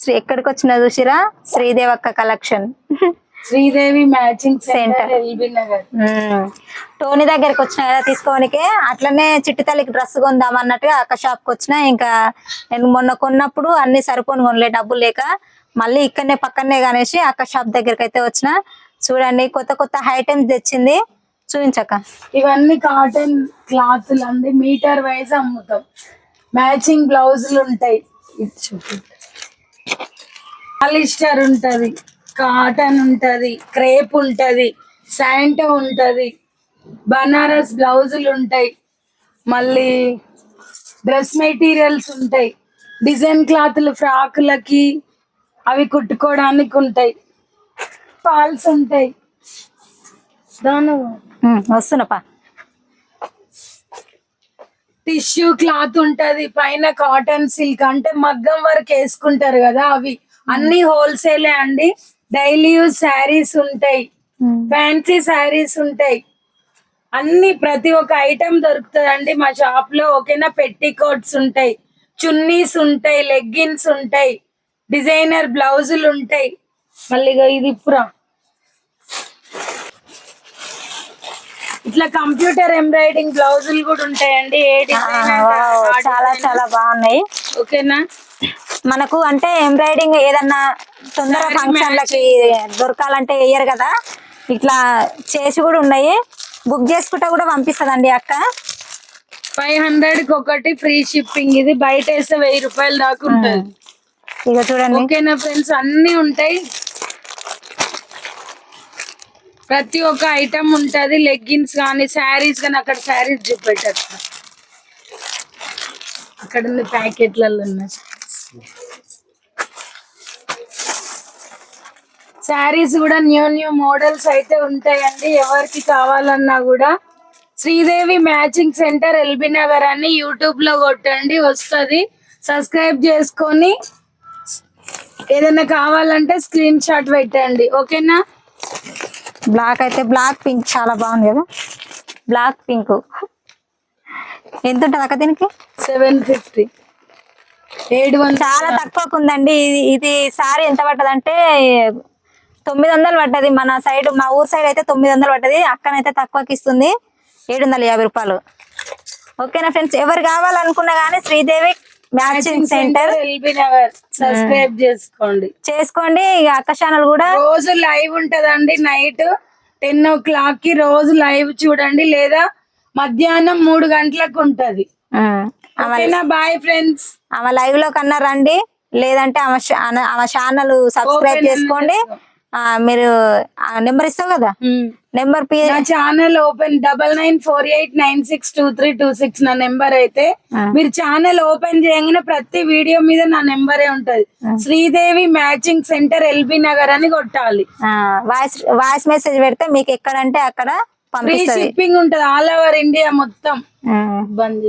శ్రీ ఎక్కడికి వచ్చిన చూసిరా? శ్రీదేవక్క collection. Sridevi matching. Centre Tony దగ్గరికి వచ్చిన కదా తీసుకోనికి అట్లనే చిట్టి తల్లికి డ్రెస్ కొందాం అన్నట్టుగా అక్క షాప్కి వచ్చిన ఇంకా నేను మొన్న కొన్నప్పుడు అన్ని సరిపోని కొనలే డబ్బులు లేక. మళ్ళీ ఇక్కడనే పక్కనే కనేసి అక్క షాప్ దగ్గరికి అయితే వచ్చిన. చూడండి కొత్త కొత్త ఐటమ్స్ తెచ్చింది. చూపించక్క. ఇవన్నీ కాటన్ క్లాత్లు అండి. మీటర్ వైజ్ అమ్ముతాం. మ్యాచింగ్ బ్లౌజులు ఉంటాయి. పాలిస్టర్ ఉంటది కాటన్ ఉంటది క్రేప్ ఉంటది శాంటో ఉంటది బనారస్ బ్లౌజులు ఉంటాయి మళ్ళీ డ్రెస్ మెటీరియల్స్ ఉంటాయి డిజైన్ క్లాత్లు ఫ్రాకులకి అవి కుట్టుకోవడానికి ఉంటాయి ఫాల్స్ ఉంటాయి. దాని ఉమ్, వస్తున్నపా టిష్యూ క్లాత్ ఉంటది పైన కాటన్ సిల్క్ అంటే మగ్గం వరకు వేసుకుంటారు కదా అవి. అన్ని హోల్సేలే అండి. డైలీ యూజ్ శారీస్ ఉంటాయి. ఫ్యాన్సీ శారీస్ ఉంటాయి. అన్ని ప్రతి ఒక్క ఐటమ్ దొరుకుతుందండి మా షాప్లో ఓకేనా పెట్టి కోట్స్ ఉంటాయి చున్నీస్ ఉంటాయి లెగ్గిన్స్ ఉంటాయి డిజైనర్ బ్లౌజులు ఉంటాయి. మళ్ళీ ఇది ఇప్పురా ఇట్లా కంప్యూటర్ ఎంబ్రాయిడింగ్ బ్లౌజులు కూడా ఉంటాయండి. చాలా. చాలా బాగున్నాయి. ఓకేనా? మనకు అంటే ఎంబ్రాయిడింగ్ ఏదన్నా తొందర ఫంక్షన్లకి దొరకాలంటే వేయరు కదా. ఇట్లా చేసి కూడా ఉన్నాయి. బుక్ చేసుకుంటే కూడా పంపిస్తుందండి అక్క. ఫైవ్ హండ్రెడ్కి ఒకటి ఫ్రీ షిప్పింగ్. ఇది బయట వేస్తే వెయ్యి రూపాయలు దాకా ఉంటుంది. ఇక చూడండి. ఓకేనా ఫ్రెండ్స్? అన్ని ఉంటాయి. ప్రతి ఒక్క ఐటమ్ ఉంటది లెగ్గిన్స్ కానీ శారీస్ కానీ అక్కడ శారీస్ చూపెట్టచ్చు. అక్కడ ఉన్న ప్యాకెట్లలో ఉన్నాయి శారీస్ కూడా న్యూ న్యూ మోడల్స్ అయితే ఉంటాయండి. ఎవరికి కావాలన్నా కూడా Sridevi matching centre LB Nagar అని యూట్యూబ్లో కొట్టండి వస్తుంది. సబ్స్క్రైబ్ చేసుకొని ఏదైనా కావాలంటే స్క్రీన్ షాట్ పెట్టండి ఓకేనా బ్లాక్ అయితే బ్లాక్ పింక్ చాలా బాగుంది కదా? బ్లాక్ పింక్ ఎంత ఉంటుంది అక్క దీనికి? సెవెన్ ఫిఫ్టీ ఏడు చాలా తక్కువకు ఉందండి ఇది ఇది సారీ ఎంత పట్టదు అంటే తొమ్మిది వందలు పడ్డది మన సైడ్ మా ఊరు సైడ్ అయితే తొమ్మిది వందలు పడ్డది. అక్కనైతే తక్కువకి ఇస్తుంది. ఏడు వందల యాభై రూపాయలు. ఓకేనా ఫ్రెండ్స్? ఎవరు కావాలనుకున్నా కానీ Sridevi matching centre Nagar subscribe చేసుకోండి. చేసుకోండి ఇక అక్క ఛానల్ కూడా. రోజు లైవ్ ఉంటదండి నైట్ టెన్ ఓ క్లాక్కి రోజు లైవ్ చూడండి లేదా మధ్యాహ్నం మూడు గంటలకు ఉంటది. బాయ్ ఫ్రెండ్స్ ఆమె లైవ్లో కన్నా రండి లేదంటే ఆమె ఆమె ఛానల్ సబ్స్క్రైబ్ చేసుకోండి. మీరు నెంబర్ ఇస్తావు కదా? Number channel open double nine four eight nine six two three two six నా నెంబర్ అయితే. మీరు ఛానల్ ఓపెన్ చేయగానే ప్రతి వీడియో మీద నా నెంబరే ఉంటది. Sridevi matching centre LB Nagar అని కొట్టాలి. వాయిస్ వాయిస్ మెసేజ్ పెడితే మీకు ఎక్కడంటే అక్కడ ఫ్రీ షిప్పింగ్ ఉంటది ఆల్ ఓవర్ ఇండియా మొత్తం. బంద్